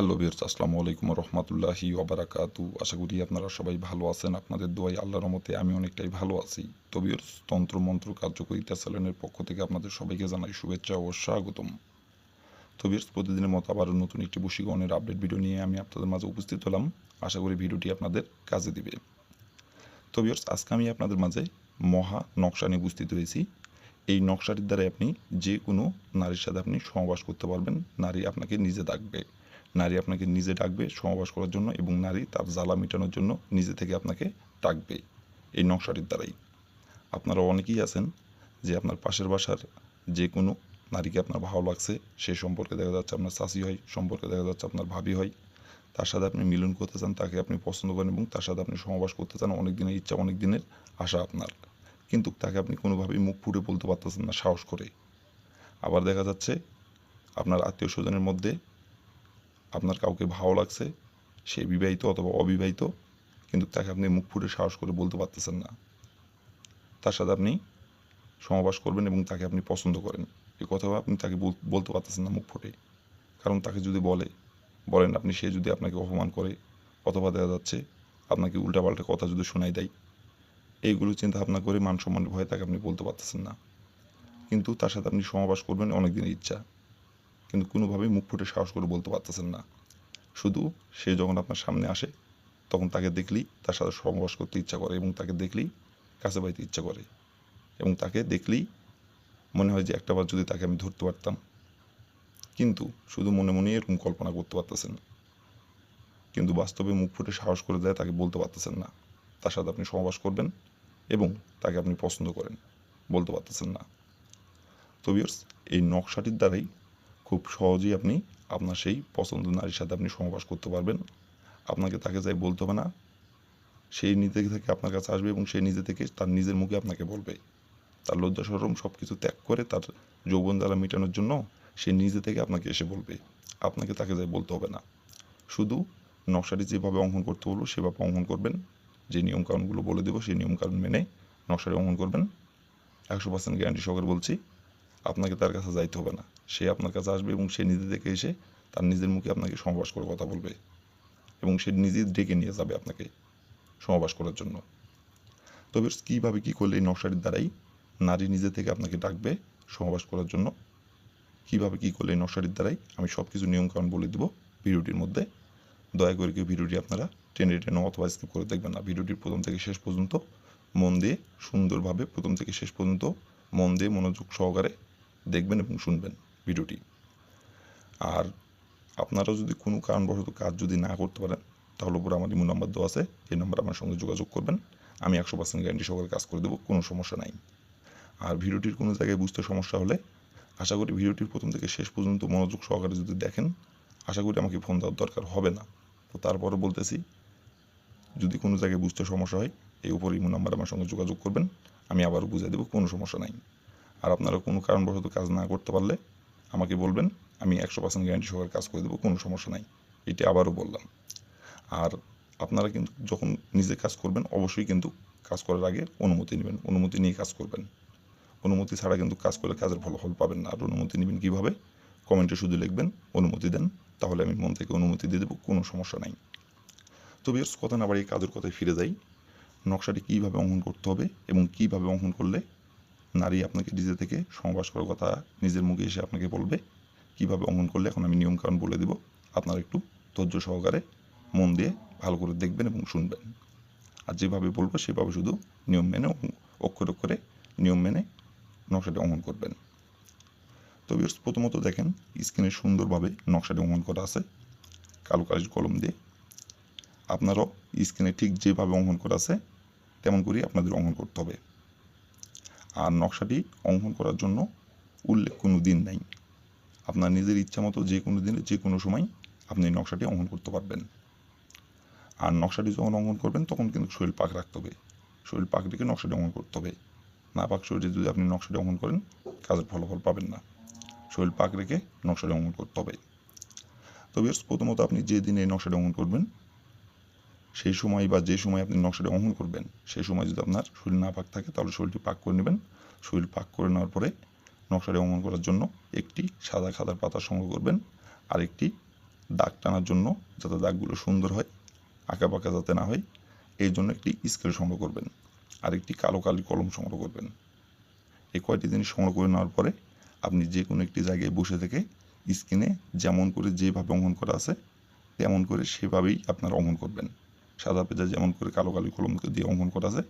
Hello বিয়ার্স আসসালামু আলাইকুম রহমতুল্লাহি ওবারাকাতু আশা করি আপনারা সবাই ভালো আছেন, আপনাদের দোয়াই আল্লাহর রহমতে আমি অনেকটাই ভালো আছি। তো বিয়ার্স তন্ত্র মন্ত্র কার্যকরিতা চ্যানেলের পক্ষ থেকে আপনাদের সবাইকে জানাই শুভেচ্ছা ও স্বাগতম। তো বিয়ার্স প্রতিদিনের মতো আবারও নতুন একটি বশীকরণের আপডেট ভিডিও নিয়ে আমি আপনাদের মাঝে উপস্থিত হলাম। আশা করি ভিডিওটি আপনাদের কাজে দিবে। তো বিয়ার্স আজকে আমি আপনাদের মাঝে মহা নকশা নিয়ে উপস্থিত হয়েছি। এই নকশাটির দ্বারাই আপনি যে কোনো নারীর সাথে আপনি সহবাস করতে পারবেন, নারী আপনাকে নিজে ডাকবে নারী আপনাকে নিজে ডাকবে সহবাস করার জন্য এবং নারী তার জ্বালা মেটানোর জন্য নিজে থেকে আপনাকে ডাকবে এই নকশাটির দ্বারাই। আপনারা অনেকেই আছেন যে আপনার পাশের বাসার যে কোনো নারীকে আপনার ভালো লাগছে, সে সম্পর্কে দেখা যাচ্ছে আপনার চাষি হয়, সম্পর্কে দেখা যাচ্ছে আপনার ভাবি হয়, তার সাথে আপনি মিলন করতে চান, তাকে আপনি পছন্দ করেন এবং তার সাথে আপনি সহবাস করতে চান, অনেক দিনের ইচ্ছা, অনেক দিনের আশা আপনার। কিন্তু তাকে আপনি কোনোভাবেই মুখ ফুটে বলতে পারতেছেন না, সাহস করে। আবার দেখা যাচ্ছে আপনার আত্মীয় স্বজনের মধ্যে আপনার কাউকে ভালো লাগছে, সে বিবাহিত অথবা অবিবাহিত, কিন্তু তাকে আপনি মুখ ফুটে সাহস করে বলতে পারতেছেন না। তার সাথে আপনি সমাবাস করবেন এবং তাকে আপনি পছন্দ করেন। এ কথাও আপনি তাকে বল- বলতে পারতেছেন না মুখ ফুটে। কারণ তাকে যদি বলে, বলেন আপনি সে যদি আপনাকে অপমান করে অথবা দেখা যাচ্ছে আপনাকে উল্টাপাল্টা কথা যদি শোনাই দেয়, এইগুলো চিন্তা ভাবনা করে মান সম্মানের ভয়ে তাকে আপনি বলতে পারতেছেন না। কিন্তু তার সাথে আপনি সমাবাস করবেন অনেক দিনের ইচ্ছা। কিন্তু কোনোভাবেই মুখ ফুটে সাহস করে বলতে পারতেছেন না। শুধু সে যখন আপনার সামনে আসে, তখন তাকে দেখলেই তার সাথে সহবাস করতে ইচ্ছা করে এবং তাকে দেখলেই কাছে পাইতে ইচ্ছা করে এবং তাকে দেখলেই মনে হয় যে একটাবার যদি তাকে আমি ধরতে পারতাম। কিন্তু শুধু মনে মনে এরকম কল্পনা করতে পারতেছেন কিন্তু বাস্তবে মুখ ফুটে সাহস করে দেয় তাকে বলতে পারতেছেন না। তার সাথে আপনি সহবাস করবেন এবং তাকে আপনি পছন্দ করেন, বলতে পারতেছেন না। তো ভিউয়ার্স এই নকশাটির দ্বারাই খুব সহজেই আপনি আপনার সেই পছন্দের নারীর সাথে আপনি সহবাস করতে পারবেন। আপনাকে তাকে যাই বলতে হবে না। সেই নিজে থেকে আপনার কাছে আসবে এবং সেই নিজে থেকে তার নিজের মুখে আপনাকে বলবে। তার লজ্জা, সরম সব কিছু ত্যাগ করে তার যৌবন জ্বালা মেটানোর জন্য সে নিজে থেকে আপনাকে এসে বলবে। আপনাকে তাকে যাই বলতে হবে না। শুধু নকশাটি যেভাবে অঙ্কন করতে বলব, সেভাবে অঙ্কন করবেন। যে নিয়মকানুনগুলো বলে দেবো, সেই নিয়মকানুন মেনে নকশাটি অঙ্কন করবেন। একশো পার্সেন্ট গ্যারান্টি সহকারে বলছি, আপনাকে তার কাছে যাইতে হবে না। সে আপনার কাছে আসবে এবং সে নিজে থেকে এসে তার নিজের মুখে আপনাকে সমাবাস করে কথা বলবে এবং সে নিজেই ডেকে নিয়ে যাবে আপনাকে সমাবাস করার জন্য। তবে কীভাবে কী করলে এই নকশাটির দ্বারাই নারী নিজে থেকে আপনাকে ডাকবে সমাবাস করার জন্য? কীভাবে কী করলে এই নকশাটির দ্বারাই? আমি সব কিছু নিয়মকানুন বলে দেবো ভিডিওটির মধ্যে। দয়া করে কেউ ভিডিওটি আপনারা টেনে টেনে অথবা স্কিপ করে দেখবেন না। ভিডিওটির প্রথম থেকে শেষ পর্যন্ত মন দিয়ে সুন্দরভাবে, প্রথম থেকে শেষ পর্যন্ত মন দিয়ে মনোযোগ সহকারে দেখবেন এবং শুনবেন। ভিডিওটি। আর আপনারা যদি কোনো কারণবশত কাজ যদি না করতে পারেন, তাহলে উপরে আমার ইমো নাম্বার দেওয়া আছে, এই নাম্বার আমার সঙ্গে যোগাযোগ করবেন। আমি একশো পার্সেন্ট গ্যারান্টি সহকারে কাজ করে দেবো, কোনো সমস্যা নাই। আর ভিডিওটির কোনো জায়গায় বুঝতে সমস্যা হলে আশা করি ভিডিওটির প্রথম থেকে শেষ পর্যন্ত মনোযোগ সহকারে যদি দেখেন, আশা করি আমাকে ফোন দেওয়ার দরকার হবে না। তো তারপরে বলতেছি, যদি কোনো জায়গায় বুঝতে সমস্যা হয়, এই উপর ইমো নাম্বার আমার সঙ্গে যোগাযোগ করবেন, আমি আবারও বুঝিয়ে দেবো, কোনো সমস্যা নাই। আর আপনারা কোনো কারণবশত কাজ না করতে পারলে আমাকে বলবেন, আমি একশো পার্সেন্ট গ্যারান্টি সহকারে কাজ করে দেবো, কোনো সমস্যা নাই। এটি আবারও বললাম। আর আপনারা কিন্তু যখন নিজে কাজ করবেন, অবশ্যই কিন্তু কাজ করার আগে অনুমতি নেবেন। অনুমতি নিয়ে কাজ করবেন। অনুমতি ছাড়া কিন্তু কাজ করলে কাজের ফলাফল পাবেন না। আর অনুমতি নেবেন কীভাবে? কমেন্টে শুধু লিখবেন, অনুমতি দেন, তাহলে আমি মন থেকে অনুমতি দিয়ে দেবো, কোনো সমস্যা নাই। তো বেশ কথা না বাড়িয়ে কাজের কথায় ফিরে যাই। নকশাটি কীভাবে অঙ্কন করতে হবে এবং কীভাবে অঙ্কন করলে নারী আপনাকে নিজে থেকে সমাবাস করার কথা নিজের মুখে এসে আপনাকে বলবে, কীভাবে অঙ্কন করলে এখন আমি নিয়মকানুন বলে দেব। আপনারা একটু ধৈর্য সহকারে মন দিয়ে ভালো করে দেখবেন এবং শুনবেন। আর যেভাবে বলব সেভাবে শুধু নিয়ম মেনে অক্ষর অক্ষরে নিয়ম মেনে নকশাটি অঙ্কন করবেন। তো বিয়ার্স প্রথমত দেখেন, স্ক্রিনে সুন্দরভাবে নকশাটি অঙ্কন করা আছে। কালো কালির কলম দিয়ে। আপনারাও স্ক্রিনে ঠিক যেভাবে অঙ্কন করা আছে, তেমন করেই আপনাদের অঙ্কন করতে হবে। আর নকশাটি অঙ্কন করার জন্য উল্লেখ কোনো দিন নাই। আপনার নিজের ইচ্ছা মতো যে কোনো দিনে, যে কোনো সময় আপনি নকশাটি অঙ্কন করতে পারবেন। আর নকশাটি যখন অঙ্কন করবেন, তখন কিন্তু শরীর পাক রাখতে হবে। শরীর পাক রেখে নকশাটি অঙ্কন করতে হবে। না পাক শরীরে যদি আপনি নকশাটি অঙ্কন করেন, কাজের ফলাফল পাবেন না। শরীর পাক রেখে নকশাটি অঙ্কন করতে হবে। তবে প্রথমত আপনি যে দিনে নকশাটি অঙ্কন করবেন সেই সময় বা যে সময় আপনি নকশাটি অঙ্কন করবেন, সেই সময় যদি আপনার শরীর না পাক থাকে, তাহলে শরীরটি পাক করে নেবেন। শরীর পাক করে নেওয়ার পরে নকশাটি অঙ্কন করার জন্য একটি সাদা খাতার পাতা সংগ্রহ করবেন আর একটি দাগ টানার জন্য যাতে দাগগুলো সুন্দর হয় আঁকা পাকা যাতে না হয় এই জন্য একটি স্কেল সংগ্রহ করবেন আর একটি কালো কালি কলম সংগ্রহ করবেন। এই কয়টি জিনিস সংগ্রহ করে নেওয়ার পরে আপনি যে কোনো একটি জায়গায় বসে থেকে স্ক্রিনে যেমন করে যেভাবে অঙ্কন করা আছে, তেমন করে সেভাবেই আপনারা অঙ্কন করবেন। সাদা পেজা যেমন করে কালো কালি কলম দিয়ে অঙ্কন করা আছে,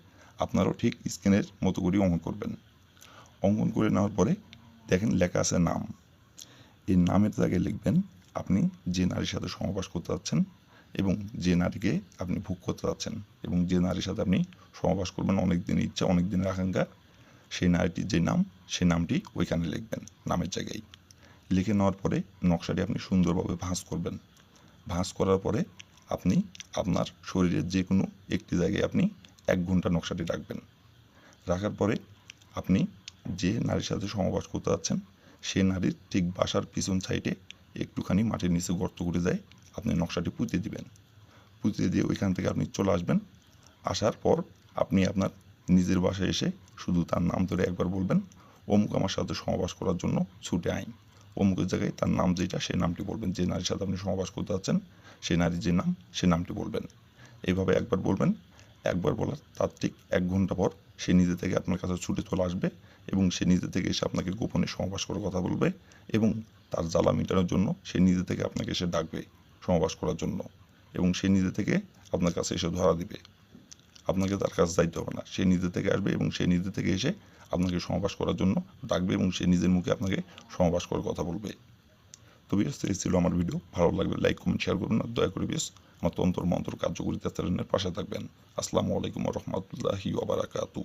আপনারাও ঠিক স্ক্রিনের মতো করেই অঙ্কন করবেন। অঙ্কন করে নেওয়ার পরে দেখেন লেখা আছে নাম। এই নামের জায়গায় লিখবেন, আপনি যে নারীর সাথে সমাবাস করতে যাচ্ছেন এবং যে নারীকে আপনি ভোগ করতে যাচ্ছেন এবং যে নারীর সাথে আপনি সমাবাস করবেন অনেক দিনের ইচ্ছা অনেক দিনের আকাঙ্ক্ষা, সেই নারীটির যে নাম, সেই নামটি ওইখানে লিখবেন নামের জায়গায়। লিখে নেওয়ার পরে নকশাটি আপনি সুন্দরভাবে ভাঁজ করবেন। ভাঁজ করার পরে আপনি, আপনার শরীরের যে কোনো একটি জায়গায় আপনি এক ঘণ্টা নকশাটি রাখবেন। রাখার পরে আপনি যে নারীর সাথে সমাবাস করতে যাচ্ছেন, সেই নারীর ঠিক বাসার পিছন সাইডে একটুখানি মাটির নিচে গর্ত করে যায়, আপনি নকশাটি পুঁতে দিবেন। পুঁতে দিয়ে ওইখান থেকে আপনি চলে আসবেন। আসার পর আপনি আপনার নিজের বাসায় এসে শুধু তার নাম ধরে একবার বলবেন, অমুক আমার সাথে সমাবাস করার জন্য ছুটে আইন অমুকের জায়গায় তার নাম যেটা, সেই নামটি বলবেন। যে নারীর সাথে আপনি সমাবাস করতে যাচ্ছেন, সেই নারীর যে নাম সেই নামটি বলবেন। এইভাবে একবার বলবেন, একবার বলার তার ঠিক এক ঘণ্টা পর সে নিজে থেকে আপনার কাছে ছুটে চলে আসবে এবং সে নিজে থেকে এসে আপনাকে গোপনে সমাবাস করার কথা বলবে এবং তার জ্বালা মেটানোর জন্য সে নিজে থেকে আপনাকে এসে ডাকবে সমাবাস করার জন্য এবং সে নিজে থেকে আপনার কাছে এসে ধরা দিবে। আপনাকে তার কাছে যাইতে হবে না। সে নিজে থেকে আসবে এবং সে নিজে থেকে এসে আপনাকে সমাবাস করার জন্য ডাকবে এবং সে নিজের মুখে আপনাকে সমাবাস করার কথা বলবে। তো বিয়াস এই ছিল আমার ভিডিও ভালো লাগবে লাইক কমেন্ট শেয়ার করুন আর দয়া করে বিয়স আমার তন্তর মন্তর কার্যকরিতা চ্যানেলের পাশে থাকবেন। আসসালামু আলাইকুম রহমতুল্লাহি ওবারাকাতু